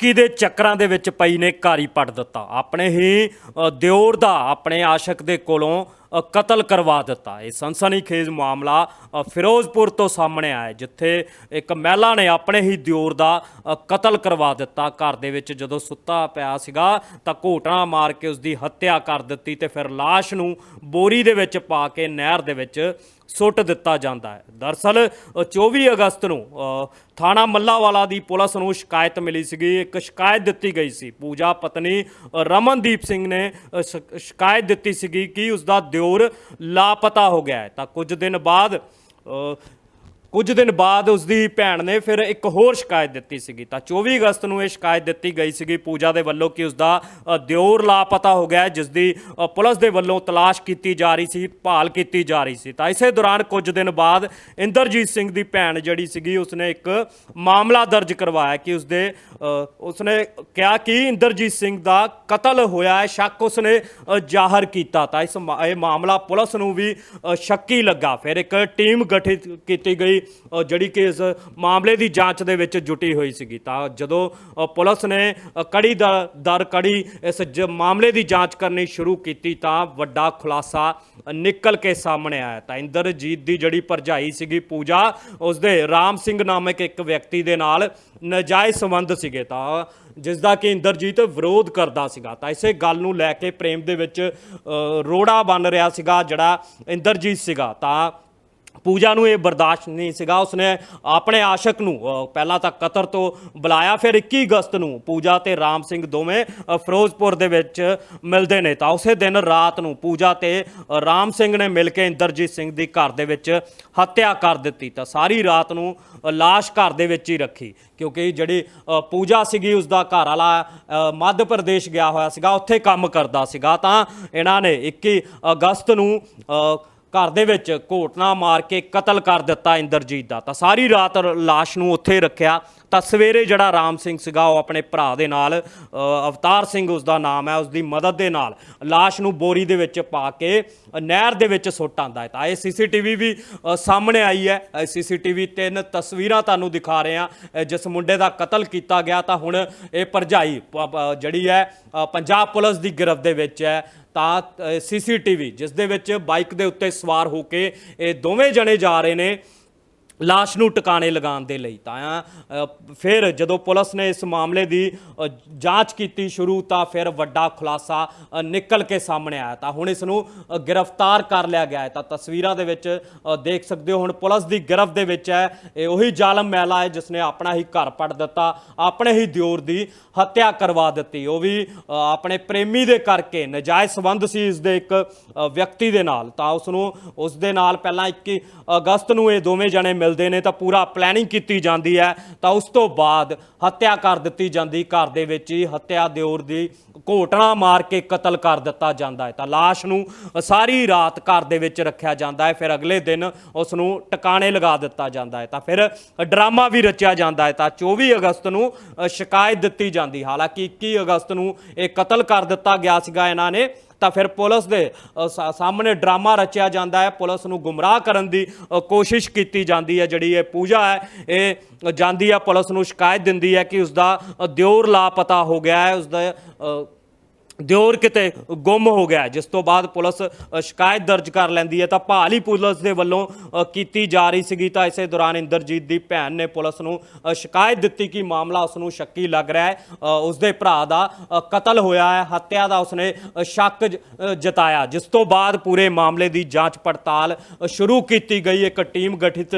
ਆਸ਼ਕੀ ਦੇ ਚੱਕਰਾਂ ਦੇ ਵਿੱਚ ਪਈ ਨੇ ਘਾਰੀ ਪੱਟ ਦਿੱਤਾ। ਆਪਣੇ ਹੀ ਦਿਓਰ ਦਾ ਆਪਣੇ ਆਸ਼ਕ ਦੇ ਕੋਲੋਂ ਕਤਲ ਕਰਵਾ ਦਿੱਤਾ। ਇਹ ਸਨਸਨੀਖੇਜ਼ ਮਾਮਲਾ ਫਿਰੋਜ਼ਪੁਰ ਤੋਂ ਸਾਹਮਣੇ ਆਇਆ ਜਿੱਥੇ ਇੱਕ ਮਹਿਲਾ ਨੇ ਆਪਣੇ ਹੀ ਦਿਓਰ ਦਾ ਕਤਲ ਕਰਵਾ ਦਿੱਤਾ। ਘਰ ਦੇ ਵਿੱਚ ਜਦੋਂ ਸੁੱਤਾ ਪਿਆ ਸੀਗਾ, ਤਾਂ ਘੋਟਣਾ ਮਾਰ ਕੇ ਉਸ ਦੀ ਹੱਤਿਆ ਕਰ ਦਿੱਤੀ ਤੇ ਫਿਰ ਲਾਸ਼ ਨੂੰ ਬੋਰੀ ਦੇ ਵਿੱਚ ਪਾ ਕੇ ਨਹਿਰ ਦੇ ਵਿੱਚ ਸੁੱਟ ਦਿੱਤਾ ਜਾਂਦਾ ਹੈ। ਦਰਸਲ ਅ, 24 ਅਗਸਤ ਨੂੰ ਥਾਣਾ ਮੱਲਾਵਾਲਾ ਦੀ ਪੁਲਿਸ ਨੂੰ ਸ਼ਿਕਾਇਤ ਮਿਲੀ ਸੀਗੀ। ਇੱਕ ਸ਼ਿਕਾਇਤ ਦਿੱਤੀ ਗਈ ਸੀ। ਪੂਜਾ ਪਤਨੀ ਰਮਨਦੀਪ ਸਿੰਘ ਨੇ ਸ਼ਿਕਾਇਤ ਦਿੱਤੀ ਸੀਗੀ ਕਿ ਉਸ ਦਾ ਦਿਓਰ ਲਾਪਤਾ ਹੋ ਗਿਆ ਹੈ। ਤਾਂ ਕੁਝ ਦਿਨ ਬਾਅਦ ਕੁਝ ਦਿਨ ਬਾਅਦ ਉਸ ਦੀ ਭੈਣ ਨੇ ਫਿਰ ਇੱਕ ਹੋਰ ਸ਼ਿਕਾਇਤ ਦਿੱਤੀ ਸੀਗੀ। ਤਾਂ 24 ਅਗਸਤ ਨੂੰ ਇਹ ਸ਼ਿਕਾਇਤ ਦਿੱਤੀ ਗਈ ਸੀਗੀ ਪੂਜਾ ਦੇ ਵੱਲੋਂ ਕਿ ਉਸ ਦਾ ਦਿਓਰ ਲਾਪਤਾ ਹੋ ਗਿਆ ਜਿਸ ਦੀ ਪੁਲਿਸ ਦੇ ਵੱਲੋਂ ਤਲਾਸ਼ ਕੀਤੀ ਜਾ ਰਹੀ ਸੀ, ਭਾਲ ਕੀਤੀ ਜਾ ਰਹੀ ਸੀ। ਤਾਂ ਇਸੇ ਦੌਰਾਨ ਕੁਝ ਦਿਨ ਬਾਅਦ ਇੰਦਰਜੀਤ ਸਿੰਘ ਦੀ ਭੈਣ ਜਿਹੜੀ ਸੀਗੀ, ਉਸਨੇ ਇੱਕ ਮਾਮਲਾ ਦਰਜ ਕਰਵਾਇਆ ਕਿ ਉਸਦੇ ਉਸਨੇ ਕਿਹਾ ਕਿ ਇੰਦਰਜੀਤ ਸਿੰਘ ਦਾ ਕਤਲ ਹੋਇਆ ਹੈ, ਸ਼ੱਕ ਉਸਨੇ ਜ਼ਾਹਰ ਕੀਤਾ। ਤਾਂ ਇਸ ਮਾ- ਇਹ ਮਾਮਲਾ ਪੁਲਿਸ ਨੂੰ ਵੀ ਸ਼ੱਕੀ ਲੱਗਾ। ਫਿਰ ਇੱਕ ਟੀਮ ਗਠਿਤ ਕੀਤੀ ਗਈ। ਅ, ਜਿਹੜੀ ਕਿ ਇਸ ਮਾਮਲੇ ਦੀ ਜਾਂਚ ਦੇ ਵਿੱਚ ਜੁਟੀ ਹੋਈ ਸੀਗੀ। ਤਾਂ ਜਦੋਂ ਪੁਲਿਸ ਨੇ ਕੜੀ ਦਰ ਦਰ ਕੜੀ ਇਸ ਮਾਮਲੇ ਦੀ ਜਾਂਚ ਕਰਨੀ ਸ਼ੁਰੂ ਕੀਤੀ ਤਾਂ ਵੱਡਾ ਖੁਲਾਸਾ ਨਿਕਲ ਕੇ ਸਾਹਮਣੇ ਆਇਆ। ਤਾਂ ਇੰਦਰਜੀਤ ਦੀ ਜਿਹੜੀ ਭਰਜਾਈ ਸੀਗੀ ਪੂਜਾ ਉਸਦੇ ਰਾਮ ਸਿੰਘ ਨਾਮਕ ਇੱਕ ਵਿਅਕਤੀ ਦੇ ਨਾਲ ਨਜਾਇਜ਼ ਸੰਬੰਧ ਸੀਗੇ। ਤਾਂ ਜਿਸ ਦਾ ਕਿ ਇੰਦਰਜੀਤ ਵਿਰੋਧ ਕਰਦਾ ਸੀਗਾ। ਤਾਂ ਇਸੇ ਗੱਲ ਨੂੰ ਲੈ ਕੇ ਪ੍ਰੇਮ ਦੇ ਵਿੱਚ ਰੋੜਾ ਬਣ ਰਿਹਾ ਸੀਗਾ ਜਿਹੜਾ ਇੰਦਰਜੀਤ ਸੀਗਾ। ਤਾਂ ਪੂਜਾ ਨੂੰ ਇਹ ਬਰਦਾਸ਼ਤ ਨਹੀਂ ਸੀਗਾ। ਉਸਨੇ ਆਪਣੇ ਆਸ਼ਕ ਨੂੰ ਪਹਿਲਾਂ ਤਾਂ ਕਤਰ ਤੋਂ ਬੁਲਾਇਆ ਫਿਰ 21 ਅਗਸਤ ਨੂੰ ਪੂਜਾ ਤੇ ਰਾਮ ਸਿੰਘ ਦੋਵੇਂ ਫਿਰੋਜ਼ਪੁਰ ਦੇ ਵਿੱਚ ਮਿਲਦੇ ਨੇ। ਤਾਂ ਉਸੇ ਦਿਨ ਰਾਤ ਨੂੰ ਪੂਜਾ ਤੇ ਰਾਮ ਸਿੰਘ ਨੇ ਮਿਲ ਕੇ ਇੰਦਰਜੀਤ ਸਿੰਘ ਦੀ ਘਰ ਦੇ ਵਿੱਚ ਹੱਤਿਆ ਕਰ ਦਿੱਤੀ। ਤਾਂ ਸਾਰੀ ਰਾਤ ਨੂੰ ਅ, ਲਾਸ਼ ਘਰ ਦੇ ਵਿੱਚ ਹੀ ਰੱਖੀ। ਕਿਉਂਕਿ ਜਿਹੜੀ ਪੂਜਾ ਸੀਗੀ ਉਸ ਦਾ ਘਰ ਵਾਲਾ ਮੱਧ ਪ੍ਰਦੇਸ਼ ਗਿਆ ਹੋਇਆ ਸੀਗਾ ਉੱਥੇ ਕੰਮ ਕਰਦਾ ਸੀਗਾ। ਤਾਂ ਇਹਨਾਂ ਨੇ 21 ਅਗਸਤ ਨੂੰ ਘਰ ਦੇ ਵਿੱਚ ਘੋਟਣਾ ਮਾਰ ਕੇ ਕਤਲ ਕਰ ਦਿੱਤਾ ਇੰਦਰਜੀਤ ਦਾ। ਤਾਂ ਸਾਰੀ ਰਾਤ ਰ- ਲਾਸ਼ ਨੂੰ ਉੱਥੇ ਰੱਖਿਆ। ਤਾਂ ਸਵੇਰੇ ਜਿਹੜਾ ਰਾਮ ਸਿੰਘ ਸੀਗਾ, ਉਹ ਆਪਣੇ ਭਰਾ ਦੇ ਨਾਲ ਅਵਤਾਰ ਸਿੰਘ ਉਸ ਦਾ ਨਾਮ ਹੈ ਉਸ ਦੀ ਮਦਦ ਦੇ ਨਾਲ ਲਾਸ਼ ਨੂੰ ਬੋਰੀ ਦੇ ਵਿੱਚ ਪਾ ਕੇ, ਨਹਿਰ ਦੇ ਵਿੱਚ ਸੁੱਟ ਆਂਦਾ ਹੈ। ਤਾਂ ਇਹ ਸੀਸੀਟੀਵੀ ਵੀ ਸਾਹਮਣੇ ਆਈ ਹੈ। ਸੀਸੀਟੀਵੀ ਤਿੰਨ ਤਸਵੀਰਾਂ ਤੁਹਾਨੂੰ ਦਿਖਾ ਰਹੇ। ਹਾਂ ਜਿਸ ਮੁੰਡੇ ਦਾ ਕਤਲ ਕੀਤਾ ਗਿਆ, ਤਾਂ ਹੁਣ ਇਹ ਭਰਜਾਈ ਜਿਹੜੀ ਹੈ ਪੰਜਾਬ ਪੁਲਿਸ ਦੀ ਗਿਰਫਤ ਦੇ ਵਿੱਚ ਹੈ। ਤਾਂ ਸੀਸੀਟੀਵੀ, ਜਿਸ ਦੇ ਵਿੱਚ ਬਾਈਕ ਦੇ ਉੱਤੇ ਸਵਾਰ ਹੋ ਕੇ ਇਹ ਦੋਵੇਂ ਜਣੇ ਜਾ ਰਹੇ ਨੇ। ਲਾਸ਼ ਨੂੰ ਟਿਕਾਣੇ ਲਗਾਉਣ ਦੇ ਲਈ ਤਾਂ ਫਿਰ ਜਦੋਂ ਪੁਲਿਸ ਨੇ ਇਸ ਮਾਮਲੇ ਦੀ ਜਾਂਚ ਕੀਤੀ ਸ਼ੁਰੂ ਤਾਂ ਫਿਰ ਵੱਡਾ ਖੁਲਾਸਾ ਨਿਕਲ ਕੇ ਸਾਹਮਣੇ ਆਇਆ ਤਾਂ ਹੁਣ ਇਸ ਨੂੰ ਗ੍ਰਿਫਤਾਰ ਕਰ ਲਿਆ ਗਿਆ ਹੈ ਤਾਂ ਤਸਵੀਰਾਂ ਦੇ ਵਿੱਚ ਦੇਖ ਸਕਦੇ ਹੋ ਹੁਣ ਪੁਲਿਸ ਦੀ ਗ੍ਰਿਫਤ ਦੇ ਵਿੱਚ ਹੈ, ਇਹ ਉਹੀ ਜ਼ਾਲਮ ਮਹਿਲਾ ਹੈ ਜਿਸ ਨੇ ਆਪਣਾ ਹੀ ਘਰ ਪੜ ਦਿੱਤਾ, ਆਪਣੇ ਹੀ ਦਿਓਰ ਦੀ ਹੱਤਿਆ ਕਰਵਾ ਦਿੱਤੀ, ਉਹ ਵੀ ਆਪਣੇ ਪ੍ਰੇਮੀ ਦੇ ਕਰਕੇ ਨਜਾਇਜ਼ ਸੰਬੰਧ ਸੀ ਇਸ ਦੇ ਇੱਕ ਵਿਅਕਤੀ ਦੇ ਨਾਲ ਤਾਂ ਉਸ ਨੂੰ ਉਸ ਦੇ ਨਾਲ ਪਹਿਲਾਂ 21 ਅਗਸਤ ਨੂੰ ਇਹ ਦੋਵੇਂ ਜਣੇ ਮਿਲਦੇ ਨੇ ਤਾਂ ਪੂਰਾ ਪਲੈਨਿੰਗ ਕੀਤੀ ਜਾਂਦੀ ਹੈ। ਤਾਂ ਉਸ ਤੋਂ ਬਾਅਦ ਹੱਤਿਆ ਕਰ ਦਿੱਤੀ ਜਾਂਦੀ, ਘਰ ਦੇ ਵਿੱਚ ਹੀ ਹੱਤਿਆ ਦਿਓਰ ਦੀ ਘੋਟਣਾ ਮਾਰ ਕੇ ਕਤਲ ਕਰ ਦਿੱਤਾ ਜਾਂਦਾ ਹੈ। ਤਾਂ ਲਾਸ਼ ਨੂੰ ਸਾਰੀ ਰਾਤ ਘਰ ਦੇ ਵਿੱਚ ਰੱਖਿਆ ਜਾਂਦਾ ਹੈ। ਫਿਰ ਅਗਲੇ ਦਿਨ ਉਸ ਨੂੰ ਟਿਕਾਣੇ ਲਗਾ ਦਿੱਤਾ ਜਾਂਦਾ ਹੈ। ਤਾਂ ਫਿਰ ਡਰਾਮਾ ਵੀ ਰਚਿਆ ਜਾਂਦਾ ਹੈ। ਤਾਂ 24 ਅਗਸਤ ਨੂੰ ਸ਼ਿਕਾਇਤ ਦਿੱਤੀ ਜਾਂਦੀ। ਹਾਲਾਂਕਿ 21 ਅਗਸਤ ਨੂੰ ਇਹ ਕਤਲ ਕਰ ਦਿੱਤਾ ਗਿਆ ਸੀਗਾ। ਇਹਨਾਂ ਨੇ ਤਾਂ ਫਿਰ ਪੁਲਿਸ ਦੇ ਸਾਹਮਣੇ ਡਰਾਮਾ ਰਚਿਆ ਜਾਂਦਾ ਹੈ। ਪੁਲਿਸ ਨੂੰ ਗੁੰਮਰਾਹ ਕਰਨ ਦੀ ਕੋਸ਼ਿਸ਼ ਕੀਤੀ ਜਾਂਦੀ ਹੈ। ਜਿਹੜੀ ਇਹ ਪੂਜਾ ਹੈ, ਇਹ ਜਾਂਦੀ ਹੈ। ਪੁਲਿਸ ਨੂੰ ਸ਼ਿਕਾਇਤ ਦਿੰਦੀ ਹੈ ਕਿ ਉਸ ਦਾ ਦਿਓਰ ਲਾਪਤਾ ਹੋ ਗਿਆ ਹੈ। ਉਸ ਦਾ ਦਿਓਰ ਕਿਤੇ ਗੁੰਮ ਹੋ ਗਿਆ ਜਿਸ ਤੋਂ ਬਾਅਦ ਪੁਲਿਸ ਸ਼ਿਕਾਇਤ ਦਰਜ ਕਰ ਲੈਂਦੀ ਹੈ। ਤਾਂ ਭਾਲੀ ਪੁਲਿਸ ਦੇ ਵੱਲੋਂ ਕੀਤੀ ਜਾ ਰਹੀ ਸੀਗੀ। ਤਾਂ ਇਸੇ ਦੌਰਾਨ ਇੰਦਰਜੀਤ ਦੀ ਭੈਣ ਨੇ ਪੁਲਿਸ ਨੂੰ ਸ਼ਿਕਾਇਤ ਦਿੱਤੀ ਕਿ ਮਾਮਲਾ ਉਸ ਨੂੰ ਸ਼ੱਕੀ ਲੱਗ ਰਿਹਾ ਹੈ। ਅ, ਉਸ ਦੇ ਭਰਾ ਦਾ ਕਤਲ ਹੋਇਆ ਹੈ। ਹੱਤਿਆ ਦਾ ਉਸਨੇ ਸ਼ੱਕ ਜਤਾਇਆ। ਜਿਸ ਤੋਂ ਬਾਅਦ ਪੂਰੇ ਮਾਮਲੇ ਦੀ ਜਾਂਚ ਪੜਤਾਲ ਸ਼ੁਰੂ ਕੀਤੀ ਗਈ। ਇੱਕ ਟੀਮ ਗਠਿਤ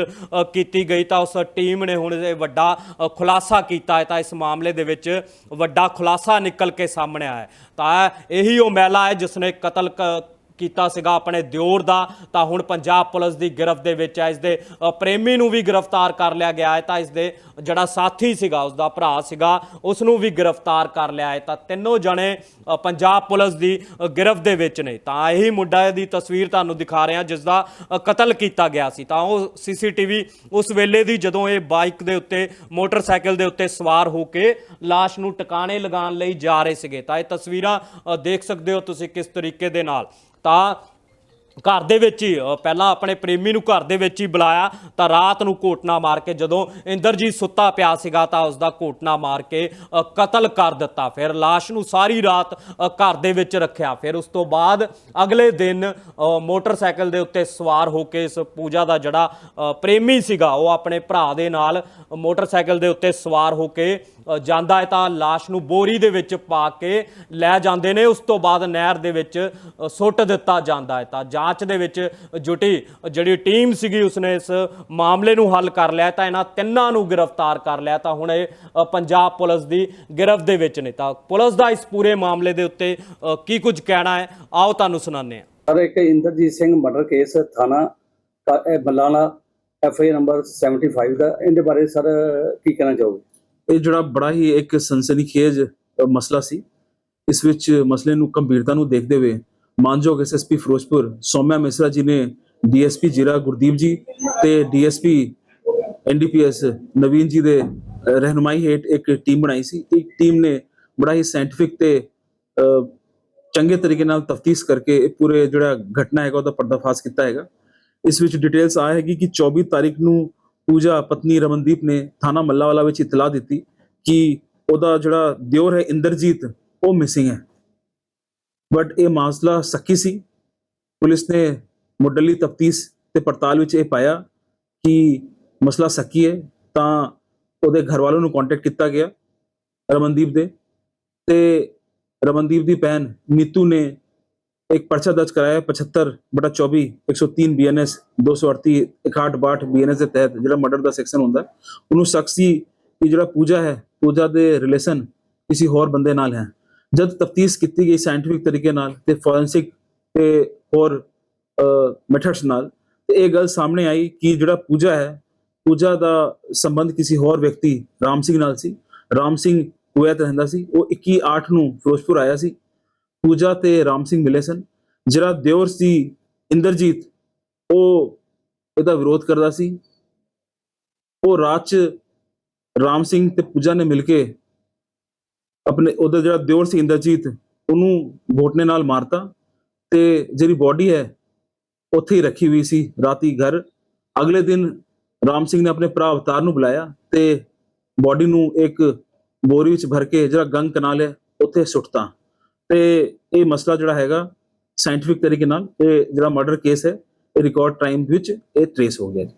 ਕੀਤੀ ਗਈ। ਤਾਂ ਉਸ ਟੀਮ ਨੇ ਹੁਣ ਇਹ ਵੱਡਾ ਖੁਲਾਸਾ ਕੀਤਾ ਹੈ। ਤਾਂ ਇਸ ਮਾਮਲੇ ਦੇ ਵਿੱਚ ਵੱਡਾ ਖੁਲਾਸਾ ਨਿਕਲ ਕੇ ਸਾਹਮਣੇ ਆਇਆ ਤਾਂ ਹੈ। ਇਹੀ ਉਹ ਮਹਿਲਾ ਹੈ ਜਿਸ ਨੇ ਕਤਲ ਕ- ਕੀਤਾ ਸੀਗਾ ਆਪਣੇ ਦਿਓਰ ਦਾ, ਤਾਂ ਹੁਣ ਪੰਜਾਬ ਪੁਲਿਸ ਦੀ ਗ੍ਰਿਫਤ ਦੇ ਵਿੱਚ ਹੈ। ਇਸ ਦੇ ਪ੍ਰੇਮੀ ਨੂੰ ਵੀ ਗ੍ਰਿਫਤਾਰ ਕਰ ਲਿਆ ਗਿਆ ਹੈ, ਤਾਂ ਇਸ ਦੇ ਜਿਹੜਾ ਸਾਥੀ ਸੀਗਾ ਉਸ ਦਾ ਭਰਾ ਸੀਗਾ ਉਸ ਨੂੰ ਵੀ ਗ੍ਰਿਫਤਾਰ ਕਰ ਲਿਆ ਹੈ। ਤਾਂ ਤਿੰਨੋਂ ਜਣੇ ਪੰਜਾਬ ਪੁਲਿਸ ਦੀ ਗ੍ਰਿਫਤ ਦੇ ਵਿੱਚ ਨੇ। ਤਾਂ ਇਹੀ ਮੁੰਡਾ ਦੀ ਤਸਵੀਰ ਤੁਹਾਨੂੰ ਦਿਖਾ ਰਹੇ ਹਾਂ ਜਿਸ ਦਾ ਕਤਲ ਕੀਤਾ ਗਿਆ ਸੀ। ਤਾਂ ਉਹ ਸੀਸੀਟੀਵੀ ਉਸ ਵੇਲੇ ਦੀ ਜਦੋਂ ਇਹ ਬਾਈਕ ਦੇ ਉੱਤੇ, ਮੋਟਰਸਾਈਕਲ ਦੇ ਉੱਤੇ ਸਵਾਰ ਹੋ ਕੇ ਲਾਸ਼ ਨੂੰ ਟਿਕਾਣੇ ਲਗਾਉਣ ਲਈ ਜਾ ਰਹੇ ਸੀਗੇ। ਤਾਂ ਇਹ ਤਸਵੀਰਾਂ ਦੇਖ ਸਕਦੇ ਹੋ ਤੁਸੀਂ ਕਿਸ ਤਰੀਕੇ ਦੇ ਨਾਲ। ਤਾਂ ਘਰ ਦੇ ਵਿੱਚ ਹੀ ਪਹਿਲਾਂ ਆਪਣੇ ਪ੍ਰੇਮੀ ਨੂੰ ਘਰ ਦੇ ਵਿੱਚ ਹੀ ਬੁਲਾਇਆ, ਤਾਂ ਰਾਤ ਨੂੰ ਘੋਟਣਾ ਮਾਰ ਕੇ ਜਦੋਂ ਇੰਦਰਜੀਤ ਸੁੱਤਾ ਪਿਆ ਸੀਗਾ ਤਾਂ ਉਸ ਦਾ ਘੋਟਣਾ ਮਾਰ ਕੇ ਕਤਲ ਕਰ ਦਿੱਤਾ। ਫਿਰ ਲਾਸ਼ ਨੂੰ ਸਾਰੀ ਰਾਤ ਘਰ ਦੇ ਵਿੱਚ ਰੱਖਿਆ। ਫਿਰ ਉਸ ਤੋਂ ਬਾਅਦ ਅਗਲੇ ਦਿਨ ਮੋਟਰਸਾਈਕਲ ਦੇ ਉੱਤੇ ਸਵਾਰ ਹੋ ਕੇ ਇਸ ਪੂਜਾ ਦਾ ਜਿਹੜਾ ਪ੍ਰੇਮੀ ਸੀਗਾ, ਉਹ ਆਪਣੇ ਭਰਾ ਦੇ ਨਾਲ ਮੋਟਰਸਾਈਕਲ ਦੇ ਉੱਤੇ ਸਵਾਰ ਹੋ ਕੇ ਜਾਂਦਾ ਹੈ ਤਾਂ ਲਾਸ਼ ਨੂੰ ਬੋਰੀ ਦੇ ਵਿੱਚ ਪਾ ਕੇ ਲੈ ਜਾਂਦੇ ਨੇ। ਉਸ ਤੋਂ ਬਾਅਦ ਨਹਿਰ ਦੇ ਵਿੱਚ ਸੁੱਟ ਦਿੱਤਾ ਜਾਂਦਾ ਹੈ। ਤਾਂ ਜਾਂਚ ਦੇ ਵਿੱਚ ਜੁਟੀ ਜਿਹੜੀ ਟੀਮ ਸੀਗੀ, ਉਸਨੇ ਇਸ ਮਾਮਲੇ ਨੂੰ ਹੱਲ ਕਰ ਲਿਆ ਤਾਂ ਇਹਨਾਂ ਤਿੰਨਾਂ ਨੂੰ ਗ੍ਰਿਫਤਾਰ ਕਰ ਲਿਆ ਤਾਂ ਹੁਣ ਇਹ ਪੰਜਾਬ ਪੁਲਿਸ ਦੀ ਗਿਰਫਤ ਦੇ ਵਿੱਚ ਨੇ। ਤਾਂ ਪੁਲਿਸ ਦਾ ਇਸ ਪੂਰੇ ਮਾਮਲੇ ਦੇ ਉੱਤੇ ਕੀ ਕੁਝ ਕਹਿਣਾ ਹੈ? ਆਓ ਤੁਹਾਨੂੰ ਸੁਣਾਉਂਦੇ ਹਾਂ। ਸਰ, ਇੱਕ ਇੰਦਰਜੀਤ ਸਿੰਘ ਮਰਡਰ ਕੇਸ ਥਾਣਾ, ਕ- ਐਫ ਆਈ ਨੰਬਰ 75 ਦਾ। ਇਹਦੇ ਬਾਰੇ ਸਰ, ਕੀ ਕਹਿਣਾ ਚਾਹੋਗੇ? ਇਹ ਜਿਹੜਾ ਬੜਾ ਹੀ ਇੱਕ ਸਨਸਨੀਖੇਜ ਅ, ਮਸਲਾ ਸੀ। ਇਸ ਵਿੱਚ ਮਸਲੇ ਨੂੰ ਗੰਭੀਰਤਾ ਨੂੰ ਦੇਖਦੇ ਹੋਏ ਮਾਨਯੋਗ ਐਸਐਸਪੀ ਫਿਰੋਜ਼ਪੁਰ ਸੋਮਿਆ ਮਿਸਰਾ ਜੀ ਨੇ ਡੀਐਸਪੀ ਜੀਰਾ ਗੁਰਦੀਪ ਜੀ ਤੇ ਡੀਐਸਪੀ ਐਨਡੀਪੀਐਸ ਨਵੀਨ ਜੀ ਦੇ ਅ, ਰਹਿਨੁਮਾਈ ਹੇਠ ਇੱਕ ਟੀਮ ਬਣਾਈ ਸੀ। ਇੱਕ ਟੀਮ ਨੇ ਬੜਾ ਹੀ ਸਾਇੰਟਿਫਿਕ ਤੇ ਚੰਗੇ ਤਰੀਕੇ ਨਾਲ ਤਫਤੀਸ਼ ਕਰਕੇ ਇਹ ਪੂਰੇ ਜਿਹੜਾ ਘਟਨਾ ਹੈਗਾ ਉਹਦਾ ਪਰਦਾਫਾਸ਼ ਕੀਤਾ ਹੈਗਾ। ਇਸ ਵਿੱਚ ਡਿਟੇਲਸ ਆ ਹੈਗੀ ਕਿ 24 ਤਾਰੀਖ ਨੂੰ ਪੂਜਾ ਪਤਨੀ ਰਮਨਦੀਪ ਨੇ ਥਾਣਾ ਮੱਲਾਵਾਲਾ ਵਿੱਚ ਇਤਲਾਹ ਦਿੱਤੀ ਕਿ ਉਹਦਾ ਜਿਹੜਾ ਦਿਓਰ ਹੈ ਇੰਦਰਜੀਤ, ਉਹ ਮਿਸਿੰਗ ਹੈ। ਬਟ ਇਹ ਮਾਸਲਾ ਸੱਕੀ ਸੀ। ਪੁਲਿਸ ਨੇ ਮੁੱਢਲੀ ਤਫਤੀਸ਼ ਤੇ ਪੜਤਾਲ ਵਿੱਚ ਇਹ ਪਾਇਆ ਕਿ ਮਸਲਾ ਸੱਕੀ ਹੈ, ਤਾਂ ਉਹਦੇ ਘਰ ਵਾਲਿਆਂ ਨੂੰ ਕੰਟੈਕਟ ਕੀਤਾ ਗਿਆ ਰਮਨਦੀਪ ਦੇ। ਤੇ ਰਮਨਦੀਪ ਦੀ ਭੈਣ ਨੀਤੂ ਨੇ ਇੱਕ ਪਰਚਾ ਦਰਜ ਕਰਾਇਆ 75 ਬਟਾ 24 103 ਬੀਐਨਐਸ 238 61 ਬੀਐਨਐਸ ਦੇ ਤਹਿਤ ਜਿਹੜਾ ਮਰਡਰ ਦਾ ਸੈਕਸ਼ਨ ਹੁੰਦਾ ਉਹਨੂੰ ਸ਼ਖਸੀ ਕਿ ਜਿਹੜਾ ਪੂਜਾ ਹੈ ਪੂਜਾ ਦੇ ਰਿਲੇਸ਼ਨ ਕਿਸੇ ਹੋਰ ਬੰਦੇ ਨਾਲ ਹੈ ਜਦ ਤਫਤੀਸ਼ ਕੀਤੀ ਗਈ ਸਾਇੰਟਿਫਿਕ ਤਰੀਕੇ ਨਾਲ ਤੇ ਫੋਰੈਂਸਿਕ ਤੇ ਹੋਰ ਮੈਥਡਸ ਨਾਲ ਤੇ ਇਹ ਗੱਲ ਸਾਹਮਣੇ ਆਈ ਕਿ ਜਿਹੜਾ ਪੂਜਾ ਹੈ ਪੂਜਾ ਦਾ ਸੰਬੰਧ ਕਿਸੇ ਹੋਰ ਵਿਅਕਤੀ ਰਾਮ ਸਿੰਘ ਨਾਲ ਸੀ ਰਾਮ ਸਿੰਘ ਕੁਵੈਤ ਰਹਿੰਦਾ ਸੀ ਉਹ 21 8 ਨੂੰ ਫਿਰੋਜ਼ਪੁਰ ਆਇਆ ਸੀ ਪੂਜਾ ਤੇ ਰਾਮ ਸਿੰਘ ਮਿਲੇ ਸਨ। ਜਿਹੜਾ ਦਿਓਰ ਸੀ ਇੰਦਰਜੀਤ, ਉਹ ਇਹਦਾ ਵਿਰੋਧ ਕਰਦਾ ਸੀ। ਉਹ ਰਾਤ ਚ ਰਾਮ ਸਿੰਘ ਤੇ ਪੂਜਾ ਨੇ ਮਿਲ ਕੇ ਆਪਣੇ ਉਹਦਾ ਜਿਹੜਾ ਦਿਓਰ ਸੀ ਇੰਦਰਜੀਤ, ਉਹਨੂੰ ਘੋਟਨੇ ਨਾਲ ਮਾਰਤਾ ਤੇ ਜਿਹੜੀ ਬਾਡੀ ਹੈ, ਉੱਥੇ ਹੀ ਰੱਖੀ ਹੋਈ ਸੀ ਰਾਤੀ ਘਰ। ਅਗਲੇ ਦਿਨ ਰਾਮ ਸਿੰਘ ਨੇ ਆਪਣੇ ਭਰਾ ਅਵਤਾਰ ਨੂੰ ਬੁਲਾਇਆ ਤੇ ਬਾਡੀ ਨੂੰ ਇੱਕ ਬੋਰੀ ਵਿੱਚ ਭਰ ਕੇ ਜਿਹੜਾ ਗੰਗ ਕਨਾਲ ਹੈ, ਉੱਥੇ ਸੁੱਟਤਾ। ਤੇ ਇਹ ਮਸਲਾ ਜਿਹੜਾ ਹੈਗਾ ਸਾਇੰਟਿਫਿਕ ਤਰੀਕੇ ਨਾਲ ਇਹ ਜਿਹੜਾ ਮਰਡਰ ਕੇਸ ਹੈ, ਇਹ ਰਿਕਾਰਡ ਟਾਈਮ ਵਿੱਚ ਇਹ ਟ੍ਰੇਸ ਹੋ ਗਿਆ ਜੀ।